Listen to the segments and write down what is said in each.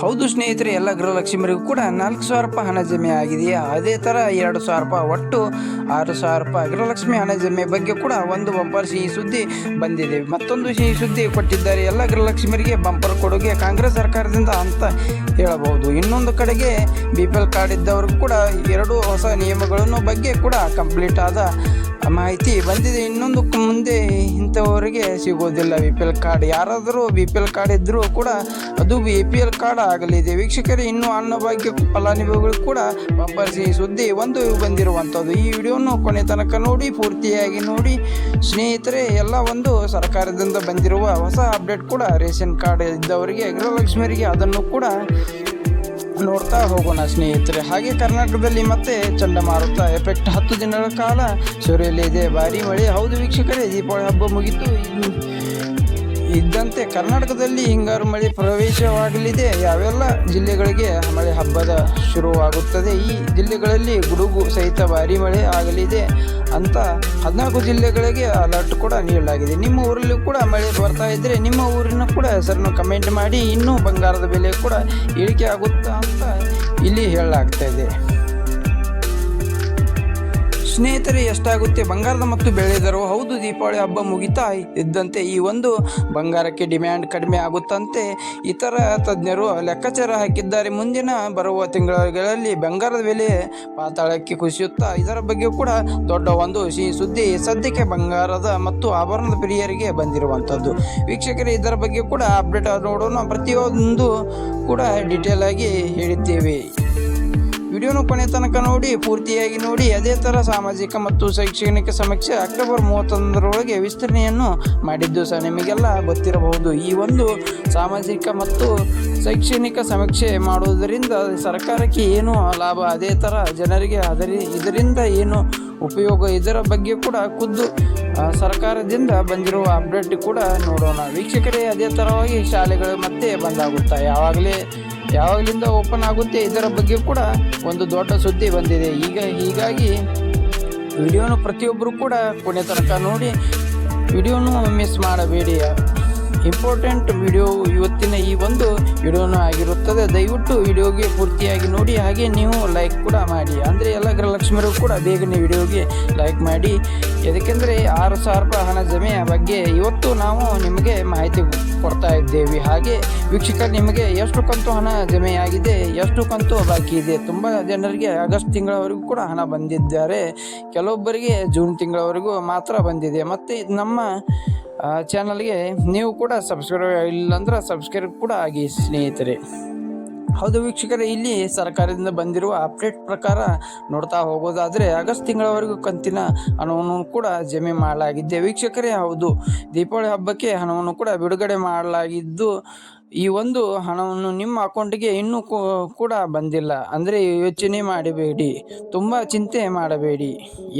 ಹೌದು ಸ್ನೇಹಿತರೆ, ಎಲ್ಲ ಗೃಹಲಕ್ಷ್ಮಿಯರಿಗೂ ಕೂಡ ನಾಲ್ಕು ಸಾವಿರ ರೂಪಾಯಿ ಹಣ ಜಮೆ ಆಗಿದೆಯಾ? ಅದೇ ಥರ ಎರಡು ಸಾವಿರ ರೂಪಾಯಿ ಒಟ್ಟು ಆರು ಸಾವಿರ ರೂಪಾಯಿ ಗೃಹಲಕ್ಷ್ಮಿ ಹಣ ಜಮೆ ಬಗ್ಗೆ ಕೂಡ ಒಂದು ಬಂಪರ್ ಸಿಹಿ ಸುದ್ದಿ ಬಂದಿದೆ. ಮತ್ತೊಂದು ಸಿಹಿ ಸುದ್ದಿ ಕೊಟ್ಟಿದ್ದಾರೆ, ಎಲ್ಲ ಗೃಹಲಕ್ಷ್ಮಿಯರಿಗೆ ಬಂಪರ್ ಕೊಡುಗೆ ಕಾಂಗ್ರೆಸ್ ಸರ್ಕಾರದಿಂದ ಅಂತ ಹೇಳಬಹುದು. ಇನ್ನೊಂದು ಕಡೆಗೆ ಬಿ ಪಿ ಎಲ್ ಕಾರ್ಡ್ ಇದ್ದವ್ರಿಗೂ ಕೂಡ ಎರಡು ಹೊಸ ನಿಯಮಗಳನ್ನು ಬಗ್ಗೆ ಕೂಡ ಕಂಪ್ಲೀಟ್ ಆದ ಮಾಹಿತಿ ಬಂದಿದೆ ಇನ್ನೊಂದಕ್ಕೂ ಮುಂದೆ ಇಂಥವರಿಗೆ ಸಿಗೋದಿಲ್ಲ ಬಿ ಪಿ ಎಲ್ ಕಾರ್ಡ್ ಯಾರಾದರೂ ಬಿ ಪಿ ಎಲ್ ಕಾರ್ಡ್ ಇದ್ದರೂ ಕೂಡ ಅದು ಬಿ ಪಿ ಎಲ್ ಕಾರ್ಡ್ ಆಗಲಿದೆ. ವೀಕ್ಷಕರೇ, ಇನ್ನೂ ಅನ್ನಭಾಗ್ಯ ಫಲಾನುಭವಿಗಳು ಕೂಡ ವಾಪಸ್ ಸುದ್ದಿ ಒಂದು ಬಂದಿರುವಂಥದ್ದು. ಈ ವಿಡಿಯೋನು ಕೊನೆ ತನಕ ನೋಡಿ, ಪೂರ್ತಿಯಾಗಿ ನೋಡಿ. ಸ್ನೇಹಿತರೆ, ಎಲ್ಲ ಒಂದು ಸರ್ಕಾರದಿಂದ ಬಂದಿರುವ ಹೊಸ ಅಪ್ಡೇಟ್ ಕೂಡ ರೇಷನ್ ಕಾರ್ಡ್ ಇದ್ದವರಿಗೆ, ಗೃಹಲಕ್ಷ್ಮಿಯರಿಗೆ ಅದನ್ನು ಕೂಡ ನೋಡ್ತಾ ಹೋಗೋಣ ಸ್ನೇಹಿತರೆ. ಹಾಗೆ ಕರ್ನಾಟಕದಲ್ಲಿ ಮತ್ತೆ ಚಂಡಮಾರುತ ಎಫೆಕ್ಟ್ ಹತ್ತು ದಿನಗಳ ಕಾಲ. ಸುರಿಯಲಿದೆ ಭಾರಿ ಮಳೆ. ಹೌದು ವೀಕ್ಷಕರೇ, ದೀಪಾವಳಿ ಹಬ್ಬ ಮುಗಿತು. ಇದ್ದಂತೆ ಕರ್ನಾಟಕದಲ್ಲಿ ಹಿಂಗಾರು ಮಳೆ ಪ್ರವೇಶವಾಗಲಿದೆ. ಯಾವೆಲ್ಲ ಜಿಲ್ಲೆಗಳಿಗೆ ಮಳೆ ಹಬ್ಬದ ಶುರುವಾಗುತ್ತದೆ? ಈ ಜಿಲ್ಲೆಗಳಲ್ಲಿ ಗುಡುಗು ಸಹಿತ ಭಾರಿ ಮಳೆ ಆಗಲಿದೆ ಅಂತ ಹದಿನಾಲ್ಕು ಜಿಲ್ಲೆಗಳಿಗೆ ಅಲರ್ಟ್ ಕೂಡ ನೀಡಲಾಗಿದೆ. ನಿಮ್ಮ ಊರಲ್ಲೂ ಕೂಡ ಮಳೆ ಬರ್ತಾ ಇದ್ದರೆ ನಿಮ್ಮ ಊರಿನ ಕೂಡ ಹೆಸರನ್ನು ಕಮೆಂಟ್ ಮಾಡಿ. ಇನ್ನೂ ಬಂಗಾರದ ಬೆಲೆ ಕೂಡ ಇಳಿಕೆ ಆಗುತ್ತಾ ಅಂತ ಇಲ್ಲಿ ಹೇಳಲಾಗ್ತಾ ಇದೆ. ಸ್ನೇಹಿತರೆ, ಎಷ್ಟಾಗುತ್ತೆ? ಬಂಗಾರದ ಮತ್ತು ಬೆಳೆದರು ಹೌದು, ದೀಪಾವಳಿ ಹಬ್ಬ ಮುಗಿತಾ ಇದ್ದಂತೆ ಈ ಒಂದು ಬಂಗಾರಕ್ಕೆ ಡಿಮ್ಯಾಂಡ್ ಕಡಿಮೆ ಆಗುತ್ತಂತೆ. ಇತರ ತಜ್ಞರು ಲೆಕ್ಕಾಚಾರ ಹಾಕಿದ್ದಾರೆ. ಮುಂದಿನ ಬರುವ ತಿಂಗಳಲ್ಲಿ ಬಂಗಾರದ ಬೆಲೆ ಪಾತಾಳಕ್ಕೆ ಕುಸಿಯುತ್ತಾ ಇದರ ಬಗ್ಗೆ ಕೂಡ ದೊಡ್ಡ ಒಂದು ಸಿಹಿ ಸುದ್ದಿ. ಸದ್ಯಕ್ಕೆ ಬಂಗಾರದ ಮತ್ತು ಆಭರಣದ ಪ್ರಿಯರಿಗೆ ಬಂದಿರುವಂಥದ್ದು. ವೀಕ್ಷಕರೇ, ಇದರ ಬಗ್ಗೆ ಕೂಡ ಅಪ್ಡೇಟ್ ನೋಡೋಣ. ಪ್ರತಿಯೊಂದು ಕೂಡ ಡೀಟೇಲ್ ಆಗಿ ಹೇಳಿದ್ದೇವೆ. ವಿಡಿಯೋನು ಕೊನೆ ತನಕ ನೋಡಿ, ಪೂರ್ತಿಯಾಗಿ ನೋಡಿ, ಅದೇ ಥರ ಸಾಮಾಜಿಕ ಮತ್ತು ಶೈಕ್ಷಣಿಕ ಸಮೀಕ್ಷೆ ಅಕ್ಟೋಬರ್ ಮೂವತ್ತೊಂದರೊಳಗೆ ವಿಸ್ತರಣೆಯನ್ನು ಮಾಡಿದ್ದು ಸಹ ನಿಮಗೆಲ್ಲ ಗೊತ್ತಿರಬಹುದು. ಈ ಒಂದು ಸಾಮಾಜಿಕ ಮತ್ತು ಶೈಕ್ಷಣಿಕ ಸಮೀಕ್ಷೆ ಮಾಡುವುದರಿಂದ ಸರ್ಕಾರಕ್ಕೆ ಏನು ಲಾಭ? ಅದೇ ಥರ ಜನರಿಗೆ ಅದರ, ಇದರಿಂದ ಏನು ಉಪಯೋಗ? ಇದರ ಬಗ್ಗೆ ಕೂಡ ಖುದ್ದು ಸರ್ಕಾರದಿಂದ ಬಂದಿರುವ ಅಪ್ಡೇಟ್ ಕೂಡ ನೋಡೋಣ. ವೀಕ್ಷಕರೇ, ಅದೇ ಥರವಾಗಿ ಶಾಲೆಗಳು ಮತ್ತೆ ಬಂದಾಗುತ್ತಾ ಯಾವಾಗಲೇ ಯಾವಾಗಲಿಂದ ಓಪನ್ ಆಗುತ್ತೆ ಇದರ ಬಗ್ಗೆ ಕೂಡ ಒಂದು ದೊಡ್ಡ ಸುದ್ದಿ ಬಂದಿದೆ. ಈಗ ಹೀಗಾಗಿ ವಿಡಿಯೋನು ಪ್ರತಿಯೊಬ್ಬರು ಕೂಡ ಕೊನೆ ತನಕ ನೋಡಿ ವಿಡಿಯೋನು ಮಿಸ್ ಮಾಡಬೇಡಿ. ಇಂಪಾರ್ಟೆಂಟ್ ವಿಡಿಯೋ ಇವತ್ತಿನ ಈ ಒಂದು ವಿಡಿಯೋನೂ ಆಗಿರುತ್ತದೆ. ದಯವಿಟ್ಟು ವಿಡಿಯೋಗೆ ಪೂರ್ತಿಯಾಗಿ ನೋಡಿ, ಹಾಗೆ ನೀವು ಲೈಕ್ ಕೂಡ ಮಾಡಿ. ಅಂದರೆ ಎಲ್ಲ ಗೃಹಲಕ್ಷ್ಮಿಯರು ಕೂಡ ಬೇಗನೆ ವಿಡಿಯೋಗೆ ಲೈಕ್ ಮಾಡಿ. ಯಾಕೆಂದರೆ ಆರು ಸಾವಿರ ರೂಪಾಯಿ ಹಣ ಜಮೆಯ ಬಗ್ಗೆ ಇವತ್ತು ನಾವು ನಿಮಗೆ ಮಾಹಿತಿ ಕೊಡ್ತಾ ಇದ್ದೇವೆ. ಹಾಗೆ ವೀಕ್ಷಕರು, ನಿಮಗೆ ಎಷ್ಟು ಕಂತು ಹಣ ಜಮೆಯಾಗಿದೆ ಎಷ್ಟು ಕಂತು ಬಾಕಿ ಇದೆ? ತುಂಬ ಜನರಿಗೆ ಆಗಸ್ಟ್ ತಿಂಗಳವರೆಗೂ ಕೂಡ ಹಣ ಬಂದಿದ್ದಾರೆ. ಕೆಲವೊಬ್ಬರಿಗೆ ಜೂನ್ ತಿಂಗಳವರೆಗೂ ಮಾತ್ರ ಬಂದಿದೆ. ಮತ್ತು ನಮ್ಮ ಚಾನಲ್ಗೆ ನೀವು ಕೂಡ ಸಬ್ಸ್ಕ್ರೈಬ್ ಇಲ್ಲಾಂದ್ರೆ ಸಬ್ಸ್ಕ್ರೈಬ್ ಕೂಡ ಆಗಿ, ಸ್ನೇಹಿತರೆ. ಹೌದು ವೀಕ್ಷಕರೇ, ಇಲ್ಲಿ ಸರ್ಕಾರದಿಂದ ಬಂದಿರುವ ಅಪ್ಡೇಟ್ ಪ್ರಕಾರ ನೋಡ್ತಾ ಹೋಗೋದಾದರೆ ಆಗಸ್ಟ್ ತಿಂಗಳವರೆಗೂ ಕಂತಿನ ಹಣವನ್ನು ಕೂಡ ಜಮೆ ಮಾಡಲಾಗಿದೆ. ವೀಕ್ಷಕರೇ, ಹೌದು, ದೀಪಾವಳಿ ಹಬ್ಬಕ್ಕೆ ಹಣವನ್ನು ಕೂಡ ಬಿಡುಗಡೆ ಮಾಡಲಾಗಿದ್ದು ಈ ಒಂದು ಹಣವನ್ನು ನಿಮ್ಮ ಅಕೌಂಟಿಗೆ ಇನ್ನೂ ಕೂಡ ಬಂದಿಲ್ಲ. ಅಂದರೆ ಯೋಚನೆ ಮಾಡಬೇಡಿ. ತುಂಬ ಚಿಂತೆ ಮಾಡಬೇಡಿ.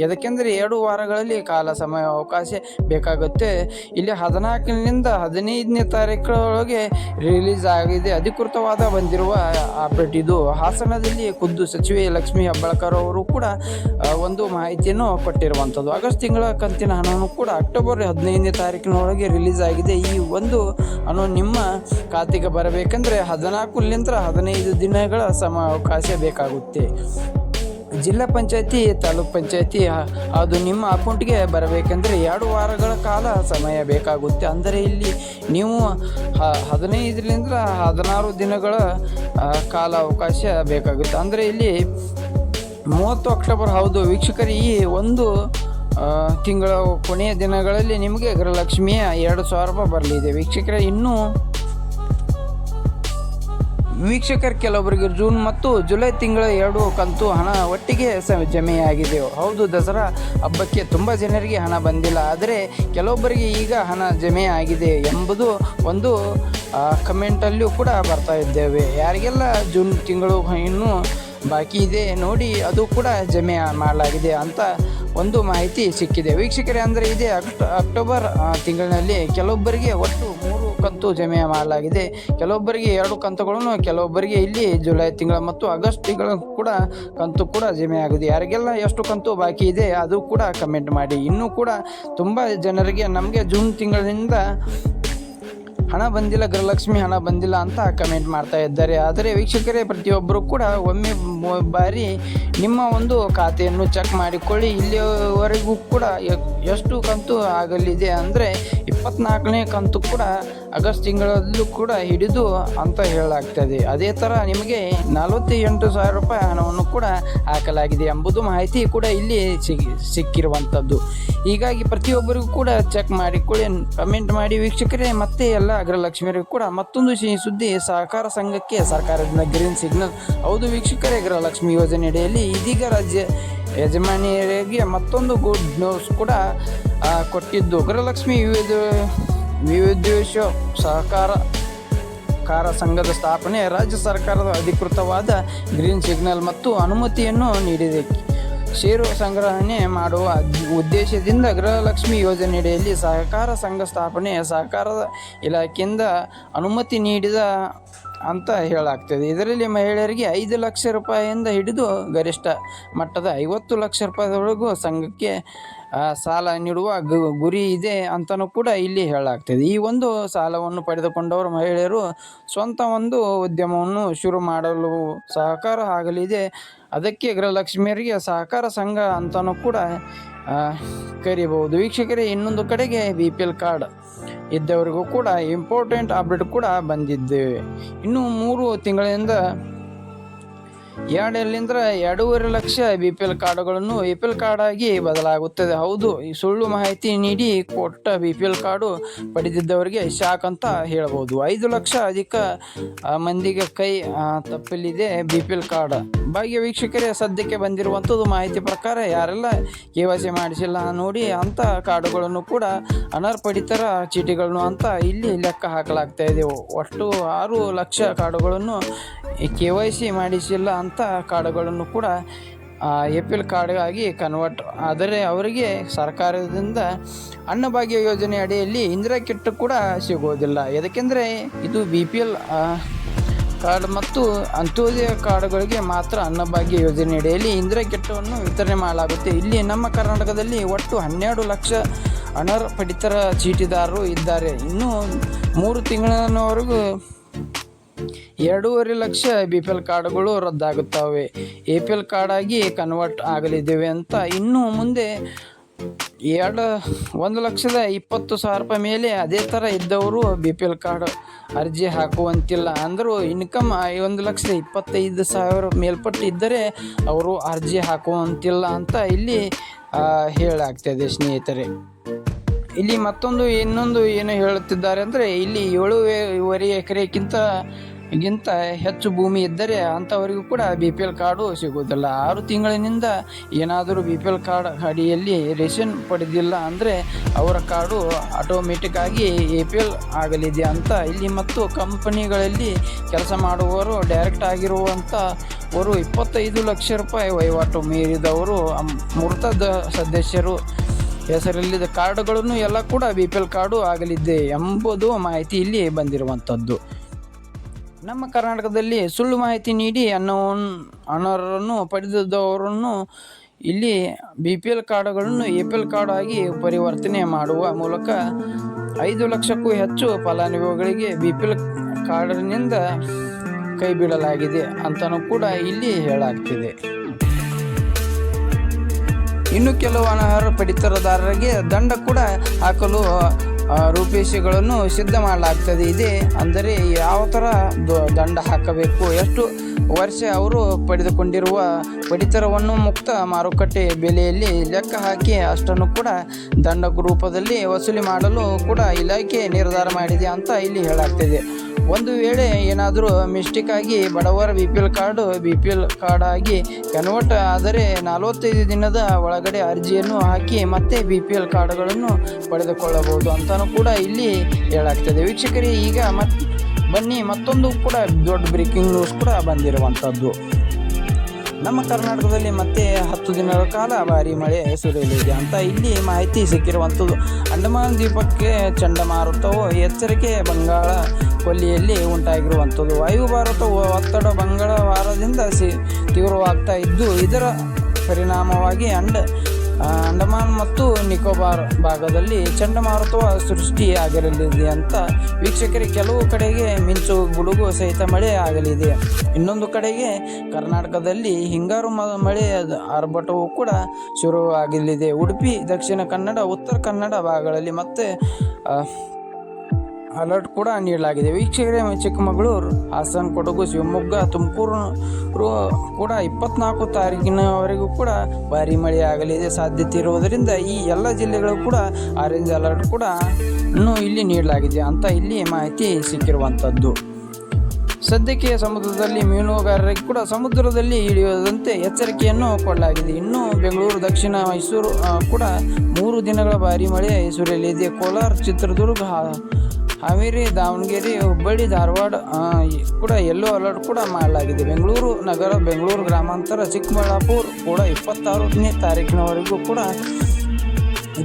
ಯಾಕೆಂದರೆ ಎರಡು ವಾರಗಳಲ್ಲಿ ಕಾಲ ಸಮಯ ಅವಕಾಶ ಬೇಕಾಗುತ್ತೆ. ಇಲ್ಲಿ ಹದಿನಾಲ್ಕರಿಂದ ಹದಿನೈದನೇ ತಾರೀಕರೊಳಗೆ ರಿಲೀಸ್ ಆಗಿದೆ. ಅಧಿಕೃತವಾದ ಬಂದಿರುವ ಅಪ್ಡೇಟ್ ಇದು. ಹಾಸನದಲ್ಲಿ ಖುದ್ದು ಸಚಿವೆ ಲಕ್ಷ್ಮೀ ಹೆಬ್ಬಾಳ್ಕರ್ ಅವರು ಕೂಡ ಒಂದು ಮಾಹಿತಿಯನ್ನು ಕೊಟ್ಟಿರುವಂಥದ್ದು. ಆಗಸ್ಟ್ ತಿಂಗಳ ಕಂತಿನ ಹಣವನ್ನು ಕೂಡ ಅಕ್ಟೋಬರ್ ಹದಿನೈದನೇ ತಾರೀಕಿನೊಳಗೆ ರಿಲೀಸ್ ಆಗಿದೆ. ಈ ಒಂದು ಹಣ ನಿಮ್ಮ ಖಾತೆಗೆ ಬರಬೇಕಂದ್ರೆ ಹದಿನಾಲ್ಕುಲಿಂತ ಹದಿನೈದು ದಿನಗಳ ಸಮ ಅವಕಾಶ ಬೇಕಾಗುತ್ತೆ. ಜಿಲ್ಲಾ ಪಂಚಾಯತಿ, ತಾಲೂಕ್ ಪಂಚಾಯತಿ, ಅದು ನಿಮ್ಮ ಅಕೌಂಟ್ಗೆ ಬರಬೇಕೆಂದರೆ ಎರಡು ವಾರಗಳ ಕಾಲ ಸಮಯ ಬೇಕಾಗುತ್ತೆ. ಅಂದರೆ ಇಲ್ಲಿ ನೀವು ಹ- ಹದಿನೈದರಿಂದ ಹದಿನಾರು ದಿನಗಳ ಕಾಲ ಅವಕಾಶ ಬೇಕಾಗುತ್ತೆ. ಅಂದರೆ ಇಲ್ಲಿ ಮೂವತ್ತು ಅಕ್ಟೋಬರ್ ಹೌದು, ವೀಕ್ಷಕರು, ಈ ಒಂದು ತಿಂಗಳ ಕೊನೆಯ ದಿನಗಳಲ್ಲಿ ನಿಮಗೆ ಗೃಹಲಕ್ಷ್ಮಿಯ ಎರಡು ಸಾವಿರ ರೂಪಾಯಿ ಬರಲಿದೆ. ವೀಕ್ಷಕರೇ, ಇನ್ನೂ ವೀಕ್ಷಕರು ಕೆಲವೊಬ್ಬರಿಗೆ ಜೂನ್ ಮತ್ತು ಜುಲೈ ತಿಂಗಳ ಎರಡು ಕಂತು ಹಣ ಒಟ್ಟಿಗೆ ಸ ಜಮೆಯಾಗಿದೆ. ಹೌದು, ದಸರಾ ಹಬ್ಬಕ್ಕೆ ತುಂಬ ಜನರಿಗೆ ಹಣ ಬಂದಿಲ್ಲ. ಆದರೆ ಕೆಲವೊಬ್ಬರಿಗೆ ಈಗ ಹಣ ಜಮೆ ಎಂಬುದು ಒಂದು ಕಮೆಂಟಲ್ಲಿಯೂ ಕೂಡ ಬರ್ತಾ ಇದ್ದೇವೆ. ಯಾರಿಗೆಲ್ಲ ಜೂನ್ ತಿಂಗಳು ಇನ್ನೂ ಬಾಕಿ ಇದೆ ನೋಡಿ, ಅದು ಕೂಡ ಜಮೆ ಮಾಡಲಾಗಿದೆ ಅಂತ ಒಂದು ಮಾಹಿತಿ ಸಿಕ್ಕಿದೆ. ವೀಕ್ಷಕರೇ, ಅಂದರೆ ಇದೆ ಅಕ್ಟೋ, ಅಕ್ಟೋಬರ್ ತಿಂಗಳಿನಲ್ಲಿ ಕೆಲವೊಬ್ಬರಿಗೆ ಒಟ್ಟು ಕಂತು ಜಮೆ ಮಾಡಲಾಗಿದೆ. ಕೆಲವೊಬ್ಬರಿಗೆ ಎರಡು ಕಂತುಗಳನ್ನು, ಕೆಲವೊಬ್ಬರಿಗೆ ಇಲ್ಲಿ ಜುಲೈ ತಿಂಗಳ ಮತ್ತು ಆಗಸ್ಟ್ ತಿಂಗಳ ಕೂಡ ಕಂತು ಕೂಡ ಜಮೆ ಆಗಿದೆ. ಯಾರಿಗೆಲ್ಲ ಎಷ್ಟು ಕಂತು ಬಾಕಿ ಇದೆ, ಅದು ಕೂಡ ಕಮೆಂಟ್ ಮಾಡಿ. ಇನ್ನೂ ಕೂಡ ತುಂಬ ಜನರಿಗೆ ನಮಗೆ ಜೂನ್ ತಿಂಗಳಿಂದ ಹಣ ಬಂದಿಲ್ಲ, ಗೃಹಲಕ್ಷ್ಮಿ ಹಣ ಬಂದಿಲ್ಲ ಅಂತ ಕಮೆಂಟ್ ಮಾಡ್ತಾ ಇದ್ದಾರೆ. ಆದರೆ ವೀಕ್ಷಕರೇ, ಪ್ರತಿಯೊಬ್ಬರು ಕೂಡ ಒಮ್ಮೆ ಬಾರಿ ನಿಮ್ಮ ಒಂದು ಖಾತೆಯನ್ನು ಚೆಕ್ ಮಾಡಿಕೊಳ್ಳಿ. ಇಲ್ಲಿಯವರೆಗೂ ಕೂಡ ಎಷ್ಟು ಕಂತು ಆಗಲಿದೆ ಅಂದರೆ ಇಪ್ಪತ್ನಾಲ್ಕನೇ ಕಂತು ಕೂಡ ಆಗಸ್ಟ್ ತಿಂಗಳಲ್ಲೂ ಕೂಡ ಹಿಡಿದು ಅಂತ ಹೇಳಲಾಗ್ತದೆ. ಅದೇ ಥರ ನಿಮಗೆ ನಲವತ್ತೆಂಟು ಸಾವಿರ ರೂಪಾಯಿ ಹಣವನ್ನು ಕೂಡ ಹಾಕಲಾಗಿದೆ ಎಂಬುದು ಮಾಹಿತಿ ಕೂಡ ಇಲ್ಲಿ ಸಿಗಿ ಸಿಕ್ಕಿರುವಂಥದ್ದು ಹೀಗಾಗಿ ಪ್ರತಿಯೊಬ್ಬರಿಗೂ ಕೂಡ ಚೆಕ್ ಮಾಡಿಕೊಳ್ಳಿ ಕಮೆಂಟ್ ಮಾಡಿ ವೀಕ್ಷಕರೇ. ಮತ್ತೆ ಎಲ್ಲ ಗೃಹಲಕ್ಷ್ಮಿಯರಿಗೂ ಕೂಡ ಮತ್ತೊಂದು ಸುದ್ದಿ ಸಹಕಾರ ಸಂಘಕ್ಕೆ ಸರ್ಕಾರದಿಂದ ಗ್ರೀನ್ ಸಿಗ್ನಲ್ ಹೌದು ವೀಕ್ಷಕರೇ, ಗೃಹಲಕ್ಷ್ಮಿ ಯೋಜನೆಯಡಿಯಲ್ಲಿ ಇದೀಗ ರಾಜ್ಯ ಯಜಮಾನಿಯರಿಗೆ ಮತ್ತೊಂದು ಗುಡ್ ನ್ಯೂಸ್ ಕೂಡ ಕೊಟ್ಟಿದ್ದು. ಗೃಹಲಕ್ಷ್ಮಿ ವಿವಿಧ ವಿವಿಧೋಶ ಸಹಕಾರ ಕಾರ ಸಂಘದ ಸ್ಥಾಪನೆ ರಾಜ್ಯ ಸರ್ಕಾರದ ಅಧಿಕೃತವಾದ ಗ್ರೀನ್ ಸಿಗ್ನಲ್ ಮತ್ತು ಅನುಮತಿಯನ್ನು ನೀಡಿದೆ. ಷೇರು ಸಂಗ್ರಹಣೆ ಮಾಡುವ ಉದ್ದೇಶದಿಂದ ಗೃಹಲಕ್ಷ್ಮಿ ಯೋಜನೆಯಡಿಯಲ್ಲಿ ಸಹಕಾರ ಸಂಘ ಸ್ಥಾಪನೆ ಸಹಕಾರದ ಇಲಾಖೆಯಿಂದ ಅನುಮತಿ ನೀಡಿದ ಅಂತ ಹೇಳಾಗ್ತದೆ ಇದರಲ್ಲಿ ಮಹಿಳೆಯರಿಗೆ ಐದು ಲಕ್ಷ ರೂಪಾಯಿಯಿಂದ ಹಿಡಿದು ಗರಿಷ್ಠ ಮಟ್ಟದ ಐವತ್ತು ಲಕ್ಷ ರೂಪಾಯಿವರೆಗೂ ಸಂಘಕ್ಕೆ ಸಾಲ ನೀಡುವ ಗುರಿ ಇದೆ ಅಂತಲೂ ಕೂಡ ಇಲ್ಲಿ ಹೇಳಾಗ್ತದೆ ಈ ಒಂದು ಸಾಲವನ್ನು ಪಡೆದುಕೊಂಡವರು ಮಹಿಳೆಯರು ಸ್ವಂತ ಒಂದು ಉದ್ಯಮವನ್ನು ಶುರು ಮಾಡಲು ಸಹಕಾರ ಆಗಲಿದೆ. ಅದಕ್ಕೆ ಗೃಹಲಕ್ಷ್ಮಿಯರಿಗೆ ಸಹಕಾರ ಸಂಘ ಅಂತಲೂ ಕೂಡ ಕರಿಬಹುದು. ವೀಕ್ಷಕರೇ, ಇನ್ನೊಂದು ಕಡೆಗೆ ಬಿ ಪಿ ಎಲ್ ಕಾರ್ಡ್ ಇದ್ದವರಿಗೂ ಕೂಡ ಇಂಪಾರ್ಟೆಂಟ್ ಅಪ್ಡೇಟ್ ಕೂಡ ಬಂದಿದ್ದೇವೆ ಇನ್ನು ಮೂರು ತಿಂಗಳಿಂದ ಎರಡರಿಂದ ಎರಡೂವರೆ ಲಕ್ಷ ಬಿ ಪಿ ಎಲ್ ಕಾರ್ಡುಗಳನ್ನು ಎ ಪಿ ಎಲ್ ಕಾರ್ಡ್ ಆಗಿ ಬದಲಾಗುತ್ತದೆ. ಹೌದು, ಈ ಸುಳ್ಳು ಮಾಹಿತಿ ನೀಡಿ ಕೊಟ್ಟ ಬಿ ಪಿ ಎಲ್ ಕಾರ್ಡು ಪಡೆದಿದ್ದವರಿಗೆ ಶಾಕ್ ಅಂತ ಹೇಳ್ಬೋದು. ಐದು ಲಕ್ಷ ಅಧಿಕ ಮಂದಿಗೆ ಕೈ ತಪ್ಪಲಿದೆ ಬಿ ಪಿ ಎಲ್ ಕಾರ್ಡ್ ಭಾಗ್ಯ ವೀಕ್ಷಕರೇ, ಸದ್ಯಕ್ಕೆ ಬಂದಿರುವಂಥದ್ದು ಮಾಹಿತಿ ಪ್ರಕಾರ ಯಾರೆಲ್ಲ ಕೆ ವೈ ಸಿ ಮಾಡಿಸಿಲ್ಲ ನೋಡಿ ಅಂಥ ಕಾರ್ಡುಗಳನ್ನು ಕೂಡ ಅನರ್ಪಡಿತರ ಚೀಟಿಗಳನ್ನು ಅಂತ ಇಲ್ಲಿ ಲೆಕ್ಕ ಹಾಕಲಾಗ್ತಾ ಇದೆ. ಒಟ್ಟು ಆರು ಲಕ್ಷ ಕಾರ್ಡುಗಳನ್ನು ಕೆ ವೈ ಸಿ ಮಾಡಿಸಿಲ್ಲ ಅಂತ ಕಾರ್ಡುಗಳನ್ನು ಕೂಡ ಎ ಪಿ ಎಲ್ ಕಾರ್ಡ್ಗಾಗಿ ಕನ್ವರ್ಟ್ ಆದರೆ ಅವರಿಗೆ ಸರ್ಕಾರದಿಂದ ಅನ್ನಭಾಗ್ಯ ಯೋಜನೆ ಅಡಿಯಲ್ಲಿ ಇಂದಿರಾ ಕಿಟ್ ಕೂಡ ಸಿಗೋದಿಲ್ಲ. ಯಾಕೆಂದರೆ ಇದು ಬಿ ಪಿ ಎಲ್ ಕಾರ್ಡ್ ಮತ್ತು ಅಂತ್ಯೋದಯ ಕಾರ್ಡ್ಗಳಿಗೆ ಮಾತ್ರ ಅನ್ನಭಾಗ್ಯ ಯೋಜನೆ ಅಡಿಯಲ್ಲಿ ಇಂದಿರಾ ಕಿಟ್ಟವನ್ನು ವಿತರಣೆ ಮಾಡಲಾಗುತ್ತೆ. ಇಲ್ಲಿ ನಮ್ಮ ಕರ್ನಾಟಕದಲ್ಲಿ ಒಟ್ಟು ಹನ್ನೆರಡು ಲಕ್ಷ ಅನರ್ಹ ಪಡಿತರ ಚೀಟಿದಾರರು ಇದ್ದಾರೆ. ಇನ್ನೂ ಮೂರು ತಿಂಗಳಿನವರೆಗೂ ಎರಡೂವರೆ ಲಕ್ಷ ಬಿ ಪಿ ಎಲ್ ಕಾರ್ಡ್ಗಳು ರದ್ದಾಗುತ್ತವೆ. ಎ ಪಿ ಎಲ್ ಕಾರ್ಡ್ ಆಗಿ ಕನ್ವರ್ಟ್ ಆಗಲಿದ್ದೇವೆ ಅಂತ ಇನ್ನು ಮುಂದೆ ಎರಡು, ಒಂದು ಲಕ್ಷದ ಇಪ್ಪತ್ತು ಸಾವಿರ ರೂಪಾಯಿ ಮೇಲೆ ಅದೇ ಥರ ಇದ್ದವರು ಬಿ ಪಿ ಎಲ್ ಕಾರ್ಡ್ ಅರ್ಜಿ ಹಾಕುವಂತಿಲ್ಲ. ಅಂದರೂ ಇನ್ಕಮ್ ಒಂದು ಲಕ್ಷದ ಇಪ್ಪತ್ತೈದು ಸಾವಿರ ಮೇಲ್ಪಟ್ಟು ಇದ್ದರೆ ಅವರು ಅರ್ಜಿ ಹಾಕುವಂತಿಲ್ಲ ಅಂತ ಇಲ್ಲಿ ಹೇಳಾಗ್ತದೆ ಸ್ನೇಹಿತರೆ. ಇಲ್ಲಿ ಮತ್ತೊಂದು ಇನ್ನೊಂದು ಏನು ಹೇಳುತ್ತಿದ್ದಾರೆ ಅಂದರೆ ಇಲ್ಲಿ ಏಳುವರೆ ಎಕರೆಗಿಂತ ಗಿಂತ ಹೆಚ್ಚು ಭೂಮಿ ಇದ್ದರೆ ಅಂಥವರಿಗೂ ಕೂಡ ಬಿ ಪಿ ಎಲ್ ಕಾರ್ಡು ಸಿಗುವುದಿಲ್ಲ. ಆರು ತಿಂಗಳಿನಿಂದ ಏನಾದರೂ ಬಿ ಪಿ ಎಲ್ ಕಾರ್ಡ್ ಅಡಿಯಲ್ಲಿ ರೇಷನ್ ಪಡೆದಿಲ್ಲ ಅಂದರೆ ಅವರ ಕಾರ್ಡು ಆಟೋಮೆಟಿಕ್ ಆಗಿ ಎ ಪಿ ಎಲ್ ಆಗಲಿದೆ ಅಂತ ಇಲ್ಲಿ ಮತ್ತು ಕಂಪನಿಗಳಲ್ಲಿ ಕೆಲಸ ಮಾಡುವವರು ಡೈರೆಕ್ಟ್ ಆಗಿರುವಂಥ ಅವರು ಇಪ್ಪತ್ತೈದು ಲಕ್ಷ ರೂಪಾಯಿ ವಹಿವಾಟು ಮೀರಿದವರು ಮೃತ ಸದಸ್ಯರು ಹೆಸರಲ್ಲಿದ್ದ ಕಾರ್ಡುಗಳನ್ನು ಎಲ್ಲ ಕೂಡ ಬಿ ಪಿ ಎಲ್ ಕಾರ್ಡು ಆಗಲಿದೆ ಎಂಬುದು ಮಾಹಿತಿ ಇಲ್ಲಿ ಬಂದಿರುವಂಥದ್ದು. ನಮ್ಮ ಕರ್ನಾಟಕದಲ್ಲಿ ಸುಳ್ಳು ಮಾಹಿತಿ ನೀಡಿ ಅನ್ನವನ್ನು ಅನರ್ಹರನ್ನು ಪಡೆದಿದ್ದವರನ್ನು ಇಲ್ಲಿ ಬಿ ಪಿ ಎಲ್ ಕಾರ್ಡುಗಳನ್ನು ಎ ಪಿ ಎಲ್ ಕಾರ್ಡ್ ಆಗಿ ಪರಿವರ್ತನೆ ಮಾಡುವ ಮೂಲಕ ಐದು ಲಕ್ಷಕ್ಕೂ ಹೆಚ್ಚು ಫಲಾನುಭವಿಗಳಿಗೆ ಬಿ ಪಿ ಎಲ್ ಕಾರ್ಡ್ನಿಂದ ಕೈ ಬಿಡಲಾಗಿದೆ ಅಂತಲೂ ಕೂಡ ಇಲ್ಲಿ ಹೇಳಾಗ್ತಿದೆ ಇನ್ನು ಕೆಲವು ಅನರ್ಹ ಪಡಿತರದಾರರಿಗೆ ದಂಡ ಕೂಡ ಹಾಕಲು ರೂಪೇಶಗಳನ್ನು ಸಿದ್ಧ ಮಾಡಲಾಗ್ತದೆ. ಇದೆ ಅಂದರೆ ಯಾವ ಥರ ದಂಡ ಹಾಕಬೇಕು? ಎಷ್ಟು ವರ್ಷ ಅವರು ಪಡೆದುಕೊಂಡಿರುವ ಪಡಿತರವನ್ನು ಮುಕ್ತ ಮಾರುಕಟ್ಟೆ ಬೆಲೆಯಲ್ಲಿ ಲೆಕ್ಕ ಹಾಕಿ ಅಷ್ಟನ್ನು ಕೂಡ ದಂಡ ರೂಪದಲ್ಲಿ ವಸೂಲಿ ಮಾಡಲು ಕೂಡ ಇಲಾಖೆ ನಿರ್ಧಾರ ಮಾಡಿದೆ ಅಂತ ಇಲ್ಲಿ ಹೇಳಾಗ್ತಿದೆ ಒಂದು ವೇಳೆ ಏನಾದರೂ ಮಿಸ್ಟೇಕ್ ಆಗಿ ಬಡವರ B P L card B P L card ಆಗಿ ಕನ್ವರ್ಟ್ ಆದರೆ ನಲವತ್ತೈದು ದಿನದ ಒಳಗಡೆ ಅರ್ಜಿಯನ್ನು ಹಾಕಿ ಮತ್ತೆ ಬಿ ಪಿ ಎಲ್ ಕಾರ್ಡ್ಗಳನ್ನು ಪಡೆದುಕೊಳ್ಳಬಹುದು ಅಂತಲೂ ಕೂಡ ಇಲ್ಲಿ ಹೇಳಾಗ್ತದೆ ವೀಕ್ಷಕರಿಗೆ ಈಗ ಮತ್ ಬನ್ನಿ, ಮತ್ತೊಂದು ಕೂಡ ದೊಡ್ಡ ಬ್ರೇಕಿಂಗ್ ನ್ಯೂಸ್ ಕೂಡ ಬಂದಿರುವಂಥದ್ದು ನಮ್ಮ ಕರ್ನಾಟಕದಲ್ಲಿ ಮತ್ತೆ ಹತ್ತು ದಿನಗಳ ಕಾಲ ಭಾರಿ ಮಳೆ ಸುರಿಯಲಿದೆ ಅಂತ ಇಲ್ಲಿ ಮಾಹಿತಿ ಸಿಕ್ಕಿರುವಂಥದ್ದು ಅಂಡಮಾನ್ ದ್ವೀಪಕ್ಕೆ ಚಂಡಮಾರುತವು, ಎಚ್ಚರಿಕೆ ಬಂಗಾಳ ಕೊಲ್ಲಿಯಲ್ಲಿ ಉಂಟಾಗಿರುವಂಥದ್ದು ವಾಯುಭಾರತ ಒತ್ತಡ ಬಂಗಾಳ ವಾರದಿಂದ ಸಿ, ತೀವ್ರವಾಗ್ತಾ ಇದ್ದು, ಇದರ ಪರಿಣಾಮವಾಗಿ ಅಂಡ ಅಂಡಮಾನ್ ಮತ್ತು ನಿಕೋಬಾರ್ ಭಾಗದಲ್ಲಿ ಚಂಡಮಾರುತ ಸೃಷ್ಟಿಯಾಗಿರಲಿದೆ ಅಂತ ವೀಕ್ಷಕರಿಗೆ ಕೆಲವು ಕಡೆಗೆ ಮಿಂಚು ಗುಡುಗು ಸಹಿತ ಮಳೆ ಆಗಲಿದೆ. ಇನ್ನೊಂದು ಕಡೆಗೆ ಕರ್ನಾಟಕದಲ್ಲಿ ಹಿಂಗಾರು ಮಳೆ ಆರ್ಭಟವು ಕೂಡ ಶುರುವಾಗಲಿದೆ. ಉಡುಪಿ, ದಕ್ಷಿಣ ಕನ್ನಡ, ಉತ್ತರ ಕನ್ನಡ ಭಾಗಗಳಲ್ಲಿ ಮತ್ತೆ ಅಲರ್ಟ್ ಕೂಡ ನೀಡಲಾಗಿದೆ. ವೀಕ್ಷಕರೇ ಚಿಕ್ಕಮಗಳೂರು, ಹಾಸನ, ಕೊಡಗು, ಶಿವಮೊಗ್ಗ, ತುಮಕೂರು ಕೂಡ ಇಪ್ಪತ್ನಾಲ್ಕು ತಾರೀಕಿನವರೆಗೂ ಕೂಡ ಭಾರಿ ಮಳೆ ಆಗಲಿದೆ ಸಾಧ್ಯತೆ ಇರುವುದರಿಂದ ಈ ಎಲ್ಲ ಜಿಲ್ಲೆಗಳು ಕೂಡ ಆರೆಂಜ್ ಅಲರ್ಟ್ ಕೂಡ ಇಲ್ಲಿ ನೀಡಲಾಗಿದೆ ಅಂತ ಇಲ್ಲಿ ಮಾಹಿತಿ ಸಿಕ್ಕಿರುವಂಥದ್ದು. ಸದ್ಯಕ್ಕೆ ಸಮುದ್ರದಲ್ಲಿ ಮೀನುಗಾರರಿಗೆ ಕೂಡ ಸಮುದ್ರದಲ್ಲಿ ಇಳಿಯದಂತೆ ಎಚ್ಚರಿಕೆಯನ್ನು ಕೊಡಲಾಗಿದೆ. ಇನ್ನು ಬೆಂಗಳೂರು, ದಕ್ಷಿಣ ಮೈಸೂರು ಕೂಡ ಮೂರು ದಿನಗಳ ಭಾರಿ ಮಳೆ ಸುರಿಯಲಿದೆ. ಕೋಲಾರ, ಚಿತ್ರದುರ್ಗ ಹಾವೇರಿ ದಾವಣಗೆರೆ, ಹುಬ್ಬಳ್ಳಿ, ಧಾರವಾಡ ಕೂಡ ಎಲ್ಲೋ ಅಲರ್ಟ್ ಕೂಡ ಮಾಡಲಾಗಿದೆ. ಬೆಂಗಳೂರು ನಗರ, ಬೆಂಗಳೂರು ಗ್ರಾಮಾಂತರ, ಚಿಕ್ಕಬಳ್ಳಾಪುರ ಕೂಡ ಇಪ್ಪತ್ತಾರನೇ ತಾರೀಕಿನವರೆಗೂ ಕೂಡ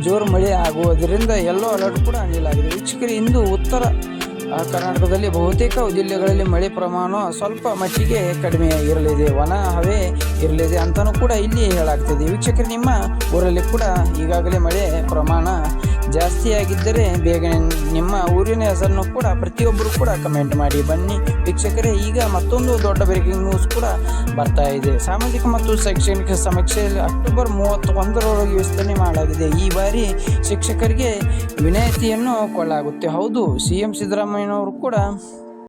ಜೋರು ಮಳೆ ಆಗುವುದರಿಂದ ಎಲ್ಲೋ ಅಲರ್ಟ್ ಕೂಡ ನೀಡಲಾಗಿದೆ ವೀಕ್ಷಕರು, ಇಂದು ಉತ್ತರ ಕರ್ನಾಟಕದಲ್ಲಿ ಬಹುತೇಕ ಜಿಲ್ಲೆಗಳಲ್ಲಿ ಮಳೆ ಪ್ರಮಾಣ ಸ್ವಲ್ಪ ಮಟ್ಟಿಗೆ ಕಡಿಮೆ ಇರಲಿದೆ. ವನ ಹವೆ ಇರಲಿದೆ ಅಂತಲೂ ಕೂಡ ಇಲ್ಲಿ ಹೇಳಾಗ್ತದೆ ವೀಕ್ಷಕರು, ನಿಮ್ಮ ಊರಲ್ಲಿ ಕೂಡ ಈಗಾಗಲೇ ಮಳೆ ಪ್ರಮಾಣ ಜಾಸ್ತಿಯಾಗಿದ್ದರೆ ಬೇಗ ನಿಮ್ಮ ಊರಿನ ಹೆಸರನ್ನು ಕೂಡ ಪ್ರತಿಯೊಬ್ಬರು ಕೂಡ ಕಮೆಂಟ್ ಮಾಡಿ. ಬನ್ನಿ ವೀಕ್ಷಕರೇ, ಈಗ ಮತ್ತೊಂದು ದೊಡ್ಡ ಬ್ರೇಕಿಂಗ್ ನ್ಯೂಸ್ ಕೂಡ ಬರ್ತಾ ಇದೆ. ಸಾಮಾಜಿಕ ಮತ್ತು ಶೈಕ್ಷಣಿಕ ಸಮೀಕ್ಷೆಯಲ್ಲಿ ಅಕ್ಟೋಬರ್ ಮೂವತ್ತೊಂದರವರೆಗೆ ವಿಸ್ತರಣೆ ಮಾಡಲಾಗಿದೆ. ಈ ಬಾರಿ ಶಿಕ್ಷಕರಿಗೆ ವಿನಾಯಿತಿಯನ್ನು ಕೊಡಲಾಗುತ್ತೆ. ಹೌದು, ಸಿ ಎಂ ಸಿದ್ದರಾಮಯ್ಯನವರು ಕೂಡ